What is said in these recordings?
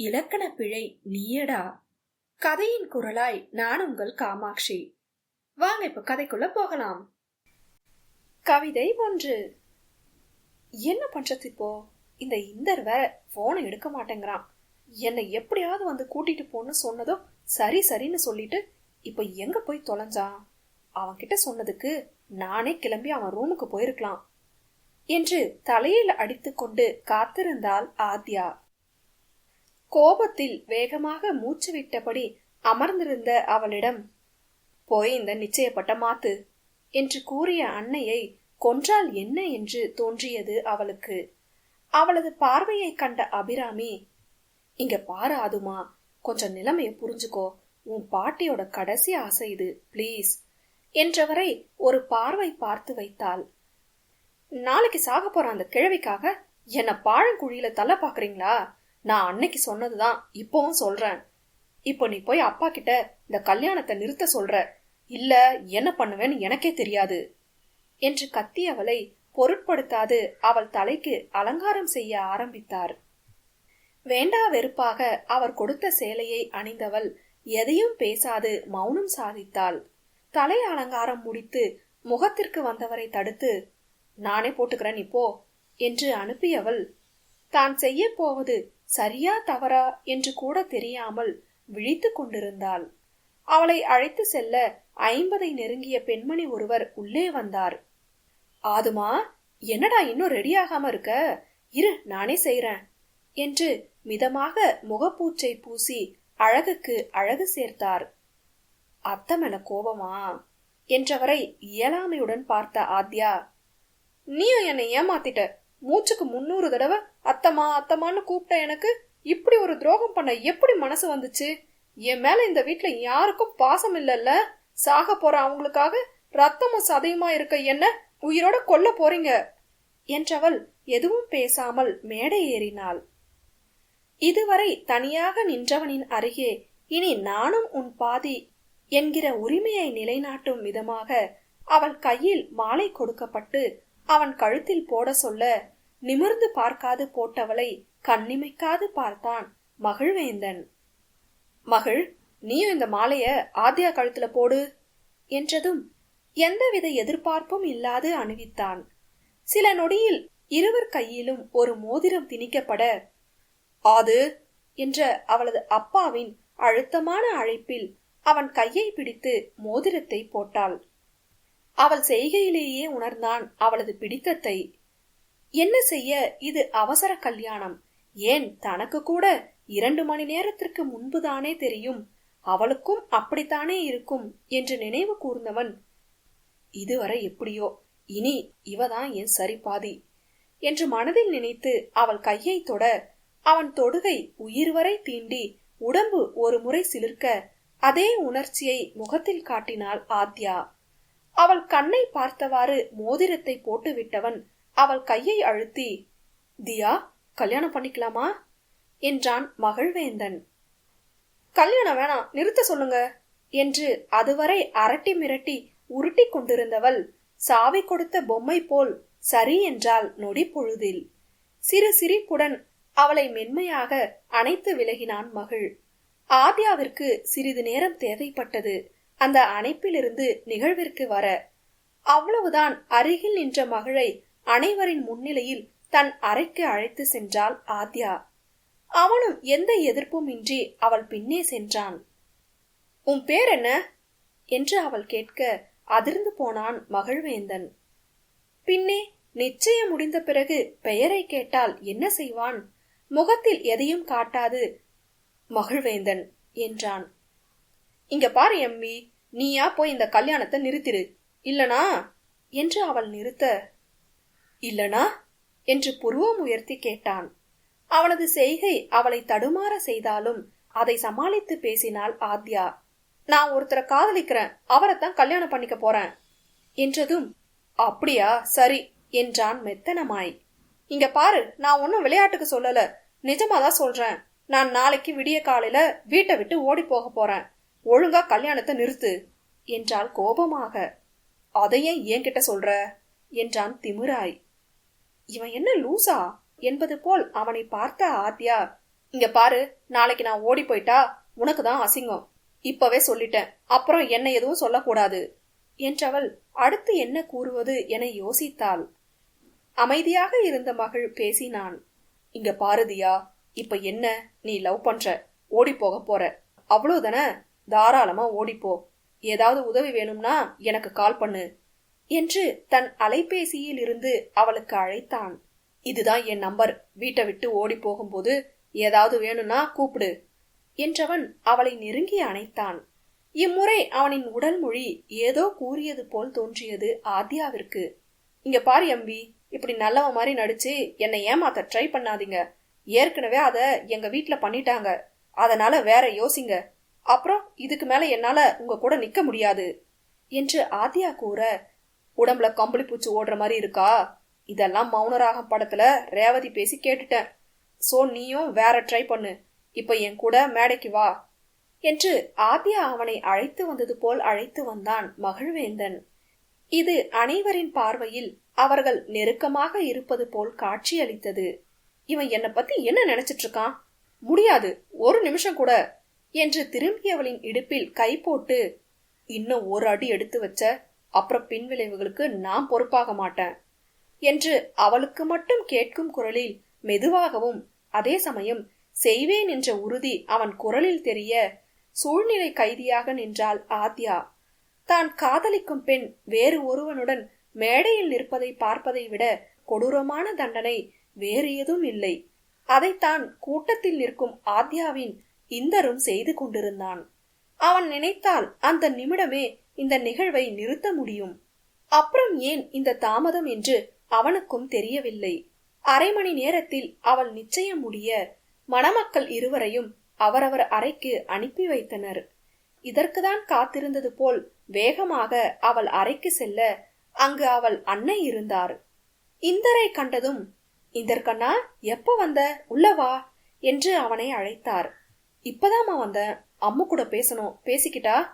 இலக்கண பிழை நீயடா? கதையின் குரலாய் நான் உங்கள் காமாட்சி. வாங்க இப்ப கதைக்குள்ள போகலாம். கவிதை ஒன்று. என்ன பண்றது இப்போ? இந்த இந்தர் வேற போனை எடுக்க மாட்டேங்கிறான். என்னை எப்படியாவது வந்து கூட்டிட்டு போன்னு சொன்னதும் சரி சரின்னு சொல்லிட்டு இப்ப எங்க போய் தொலைஞ்சான்? அவன்கிட்ட சொன்னதுக்கு நானே கிளம்பி அவன் ரூமுக்கு போயிருக்கலாம். என்று தலையில் அடித்துக்கொண்டு காத்திருந்தாள் ஆத்யா. கோபத்தில் வேகமாக மூச்சு விட்டபடி அமர்ந்திருந்த அவளிடம் போய் இந்த நிச்சயப்பட்ட மாத்து என்று கூறிய அன்னையை கொன்றால் என்ன என்று தோன்றியது அவளுக்கு. அவளது பார்வையை கண்ட அபிராமி இங்க பாரு அதுமா கொஞ்சம் நிலைமைய புரிஞ்சுக்கோ. உன் பாட்டியோட கடைசி ஆசை இது ப்ளீஸ் என்றவரை ஒரு பார்வை பார்த்து வைத்தாள். நாளைக்கு சாக போற அந்த கிழவிக்காக என்ன பாழங்குழியில தள்ள பாக்குறீங்களா? நான் அன்னைக்கு சொன்னதுதான் இப்பவும் சொல்றேன். இப்போ நீ போய் அப்பா கிட்ட இந்த கல்யாணத்தை நிறுத்த சொல்ற. இல்ல என்ன பண்ணுவேன்னு எனக்கே தெரியாது. என்று கத்தியவளை பொருட்படுத்தாது அவள் தலைக்கு அலங்காரம் செய்ய ஆரம்பித்தார். வேண்டா வெறுப்பாக அவர் கொடுத்த சேலையை அணிந்தவள் எதையும் பேசாது மௌனம் சாதித்தாள். தலை அலங்காரம் முடித்து முகத்திற்கு வந்தவரை தடுத்து நானே போட்டுக்கிறேன் நீ போ என்று அனுப்பியவள் தான் செய்ய போவது சரியா தவறா என்று கூட தெரியாமல் விழித்து கொண்டிருந்தாள். அவளை அழைத்து செல்ல ஐம்பதை நெருங்கிய பெண்மணி ஒருவர் உள்ளே வந்தார். ஆதுமா என்னடா இன்னும் ரெடியாகாம இருக்க? இரு நானே செய்றேன் என்று மிதமாக முகப்பூச்சை பூசி அழகுக்கு அழகு சேர்த்தார். அத்த மேல கோபமா என்றவரை இயலாமையுடன் பார்த்த ஆத்யா. நீயும் என்னை ஏமாத்திட்ட? மூச்சுக்கு முன்னூறு தடவை அத்தமா அத்தமான்னு கூப்பிட்ட எனக்கு இப்படி ஒரு துரோகம் பண்ண எப்படி மனசு வந்துச்சு? என் மேல இந்த வீட்டுல யாருக்கும் பாசம் இல்லல்ல. சாக போற அவங்களுக்காக ரத்தமும் சதையுமா இருக்க என்ன உயிரோட கொல்ல போறீங்க? என்றவள் எதுவும் பேசாமல் மேடை ஏறினாள். இதுவரை தனியாக நின்றவனின் அருகே இனி நானும் உன் பாதி என்கிற உரிமையை நிலைநாட்டும் விதமாக அவள் கையில் மாலை கொடுக்கப்பட்டு அவன் கழுத்தில் போட சொல்ல நிமிர்ந்து பார்க்காது போட்டவளை கண்ணிமைக்காது பார்த்தான் மகிழ்வேந்தன். மகள் நீயும் இந்த மாலைய ஆத்யா கழுத்துல போடு என்றதும் எந்தவித எதிர்பார்ப்பும் இல்லாது அணிவித்தான். சில நொடியில் இருவர் கையிலும் ஒரு மோதிரம் திணிக்கப்பட ஆது என்ற அவளது அப்பாவின் அழுத்தமான அழைப்பில் அவன் கையை பிடித்து மோதிரத்தை போட்டாள். அவள் செய்கையிலேயே உணர்ந்தான் அவளது பிடித்தத்தை. என்ன செய்ய இது அவசர கல்யாணம்? ஏன் தனக்கு கூட இரண்டு மணி நேரத்திற்கு முன்புதானே தெரியும்? அவளுக்கும் அப்படித்தானே இருக்கும் என்று நினைவு கூர்ந்தவன் இதுவரை எப்படியோ இனி இவதான் என் சரி பாதி என்று மனதில் நினைத்து அவள் கையை தொட அவன் தொடுகை உயிர் வரை தீண்டி உடம்பு ஒரு முறை சிலிர்க்க அதே உணர்ச்சியை முகத்தில் காட்டினாள் ஆத்யா. அவள் கண்ணை பார்த்தவாறு மோதிரத்தை போட்டு விட்டவன் அவள் கையை அழுத்தி தியா கல்யாணம் பண்ணிக்கலாமா? என்றான் மகள்வேந்தன். கல்யாணம் வேணாம் நிறுத்த சொல்லுங்க என்று அதுவரை அரட்டி மிரட்டி உருட்டி கொண்டிருந்தவள் சாவி கொடுத்த பொம்மை போல் சரி என்றால் நொடி பொழுதில். சிறு சிரிப்புடன் அவளை மென்மையாக அணைத்து விலகினான் மகள். ஆத்யாவிற்கு சிறிது நேரம் தேவைப்பட்டது. அந்த அணைப்பிலிருந்து நிகழ்விற்கு வர அவ்வளவுதான் அருகில் நின்ற மகளை அனைவரின் முன்னிலையில் தன் அறைக்கு அழைத்து சென்றாள் ஆத்யா. அவனும் எந்த எதிர்ப்பும் இன்றி அவள் பின்னே சென்றான். உன் பேர் என்ன? என்று அவள் கேட்க அதிர்ந்து போனான் மகிழ்வேந்தன். பின்னே நிச்சயம் முடிந்த பிறகு பெயரை கேட்டால் என்ன செய்வான்? முகத்தில் எதையும் காட்டாது மகிழ்வேந்தன் என்றான். இங்க பாரு எம்மி நீயா போய் இந்த கல்யாணத்தை நிறுத்திடு இல்லனா? என்று அவள் நிறுத்த இல்லனா? என்று புருவம் உயர்த்தி கேட்டான். அவனது செய்கை அவளை தடுமாற செய்தாலும் அதை சமாளித்து பேசினாள் ஆத்யா. நான் ஒருத்தரை காதலிக்கிறேன். அவரைத்தான் கல்யாணம் பண்ணிக்க போறேன். என்றதும் அப்படியா? சரி என்றான் மெத்தனமாய். இங்க பாரு நான் ஒன்னும் விளையாட்டுக்கு சொல்லல. நிஜமாதான் சொல்றேன். நான் நாளைக்கு விடிய காலையில வீட்டை விட்டு ஓடி போக போறேன். ஒழுங்கா கல்யாணத்தை நிறுத்து என்றாள் கோபமாக. அதையே என்கிட்ட சொல்ற என்றான் திமிராய். இவன் என்ன லூசா? என்பது போல் அவனை பார்த்த ஆத்யா இங்க பாரு நாளைக்கு நான் ஓடி போயிட்டா உனக்கு தான் அசிங்கம். இப்பவே சொல்லிட்டேன். அப்புறம் என்ன எதுவும் சொல்லக்கூடாது. என்றவள் அடுத்து என்ன கூறுவது என யோசித்தாள். அமைதியாக இருந்த மகள் பேசினான் இங்க பாரதியா இப்ப என்ன நீ லவ் பண்ற? ஓடி போக போற. அவ்வளவுதானே? தாராளமா ஓடிப்போ ஏதாவது உதவி வேணும்னா எனக்கு கால் பண்ணு. என்று தன் அலைபேசியில் இருந்து அவளுக்கு அழைத்தான். இதுதான் என் நம்பர். வீட்டை விட்டு ஓடி போகும்போது ஏதாவது வேணும்னா கூப்பிடு என்றவன் அவளை நெருங்கி அணைத்தான். இம்முறை அவனின் உடல் மொழி ஏதோ கூறியது போல் தோன்றியது ஆத்யாவிற்கு. இங்க பாரு எம்பி இப்படி நல்லவ மாதிரி நடிச்சு என்னை ஏமாத்த ட்ரை பண்ணாதீங்க. ஏற்கனவே அத எங்க வீட்ல பண்ணிட்டாங்க. அதனால வேற யோசிங்க. அப்புறம் இதுக்கு மேல என்னால உங்க கூட நிக்க முடியாது என்று ஆத்யா கூற உடம்புல கம்பளி பூச்சி ஓடுற மாதிரி இருக்கா? இதெல்லாம் மௌனராகம் படத்துல ரேவதி பேசி கேட்டுட்டேன். சோ நீயும் வேற ட்ரை பண்ணு. இப்ப என் கூட மேடைக்கு வா. என்று ஆத்யா அவனை அழைத்து வந்தது போல் அழைத்து வந்தான் மகிழ்வேந்தன். இது அனைவரின் பார்வையில் அவர்கள் நெருக்கமாக இருப்பது போல் காட்சியளித்தது இவன் என்னை பத்தி என்ன நினைச்சிட்டு இருக்கான்? முடியாது. ஒரு நிமிஷம் கூட. என்று திரும்பியவளின் இடுப்பில் கை போட்டு இன்னும் ஒரு அடி எடுத்து வச்ச அப்புறம் பின்விளைவுகளுக்கு நான் பொறுப்பாக மாட்டேன் என்று அவளுக்கு மட்டும் கேட்கும் குரலில் மெதுவாகவும் அதே சமயம் செய்வேன் என்ற உறுதி அவன் குரலில் தெரிய சூழ்நிலை கைதியாக நின்றாள் ஆத்யா. தான் காதலிக்கும் பெண் வேறு ஒருவனுடன் மேடையில் நிற்பதை பார்ப்பதை விட கொடூரமான தண்டனை வேறு எதுவும் இல்லை. அதைத்தான் கூட்டத்தில் நிற்கும் ஆத்யாவின் இந்தரும் செய்து கொண்டிருந்தான். அவன் நினைத்தால் அந்த நிமிடமே இந்த நிகழ்வை நிறுத்த முடியும். அப்புறம் ஏன் இந்த தாமதம் என்று அவனுக்கும் தெரியவில்லை. அரை மணி நேரத்தில் அவள் நிச்சயம் முடிய மணமக்கள் இருவரையும் அவரவர் அறைக்கு அனுப்பி வைத்தனர். இதற்குதான் காத்திருந்தது போல் வேகமாக அவள் அறைக்கு செல்ல அங்கு அவள் அன்னை இருந்தார். இந்தரை கண்டதும் இந்தர்கண்ணா எப்ப வந்த? உள்ளவா என்று அவனை அழைத்தார். இப்பதாமா வந்த அம்மு கூட பேசணும். பேசிக்கிட்டா?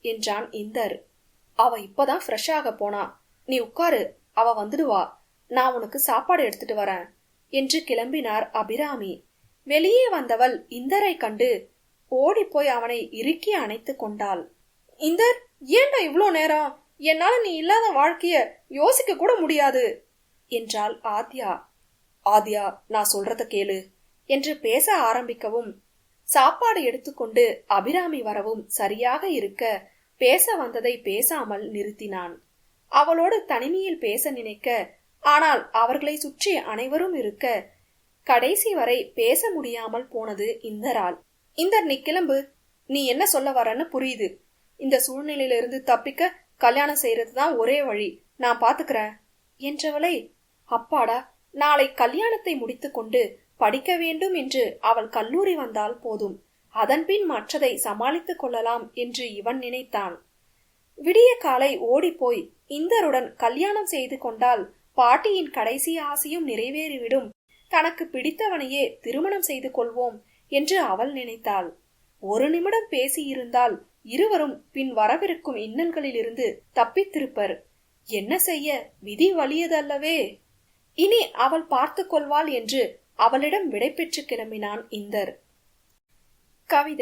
என்றான் இந்தர். அவ இப்பதான் ஃப்ரெஷ் ஆக போனா. நீ உட்காரு. அவ வந்துடுவா. நான் உனக்கு சாப்பாடு எடுத்துட்டு வரேன். என்று கிளம்பினார் அபிராமி. வெளியே வந்தவள் இந்தரை கண்டு ஓடிப்போய் அவனை இறுக்கி அணைத்து கொண்டாள். இந்தர் ஏன்டா இவ்வளோ நேரம்? என்னால நீ இல்லாத வாழ்க்கைய யோசிக்க கூட முடியாது என்றாள் ஆத்யா. ஆத்யா நான் சொல்றத கேளு என்று பேச ஆரம்பிக்கவும் சாப்பாடு எடுத்துக்கொண்டு அபிராமி வரவும் சரியாக இருக்க பேச வந்ததை பேசாமல் நிறுத்தினான். அவளோடு தனிமையில் பேச நினைக்க ஆனால் அவர்களை சுற்றி அனைவரும் இருக்க கடைசி வரை பேச முடியாமல் போனது இந்தரால். இந்தர் நீ கிளம்பு. நீ என்ன சொல்ல வரன்னு புரியுது. இந்த சூழ்நிலையிலிருந்து தப்பிக்க கல்யாணம் செய்யறது தான் ஒரே வழி. நான் பாத்துக்கிறேன். என்றவளை அப்பாடா நாளை கல்யாணத்தை முடித்துக்கொண்டு படிக்க வேண்டும் என்று அவள் கல்லூரி வந்தால் போதும். அதன்பின் மற்றதை சமாளித்துக் கொள்ளலாம் என்று இவன் நினைத்தான். விடிய காலை ஓடிப்போய் இந்தருடன் கல்யாணம் செய்து கொண்டால் பாட்டியின் கடைசி ஆசையும் நிறைவேறிவிடும். தனக்கு பிடித்தவனையே திருமணம் செய்து கொள்வோம் என்று அவள் நினைத்தாள். ஒரு நிமிடம் பேசியிருந்தால் இருவரும் பின் வரவிருக்கும் இன்னல்களிலிருந்து தப்பித்திருப்பர். என்ன செய்ய? விதி வலியதல்லவே. இனி அவள் பார்த்து கொள்வாள் என்று அவளிடம் விடைபெற்று கிளம்பினான் இந்தர். கவிதை